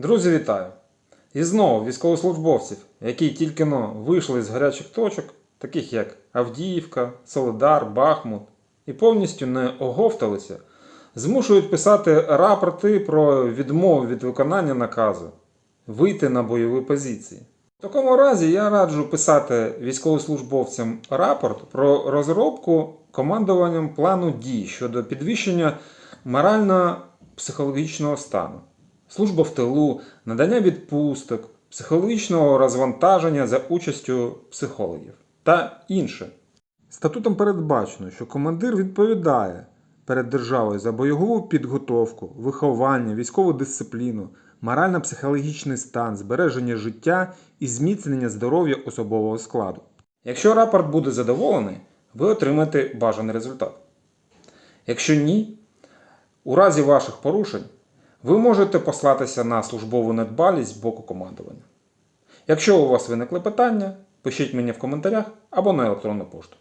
Друзі, вітаю! І знову військовослужбовців, які тільки но вийшли з гарячих точок, таких як Авдіївка, Солидар, Бахмут, і повністю не оговталися, змушують писати рапорти про відмову від виконання наказу вийти на бойові позиції. В такому разі я раджу писати військовослужбовцям рапорт про розробку командуванням плану дій щодо підвищення морально-психологічного стану, служба в тилу, надання відпусток, психологічного розвантаження за участю психологів та інше. Статутом передбачено, що командир відповідає перед державою за бойову підготовку, виховання, військову дисципліну, морально-психологічний стан, збереження життя і зміцнення здоров'я особового складу. Якщо рапорт буде задоволений, ви отримаєте бажаний результат. Якщо ні, у разі ваших порушень ви можете послатися на службову недбалість з боку командування. Якщо у вас виникли питання, пишіть мені в коментарях або на електронну пошту.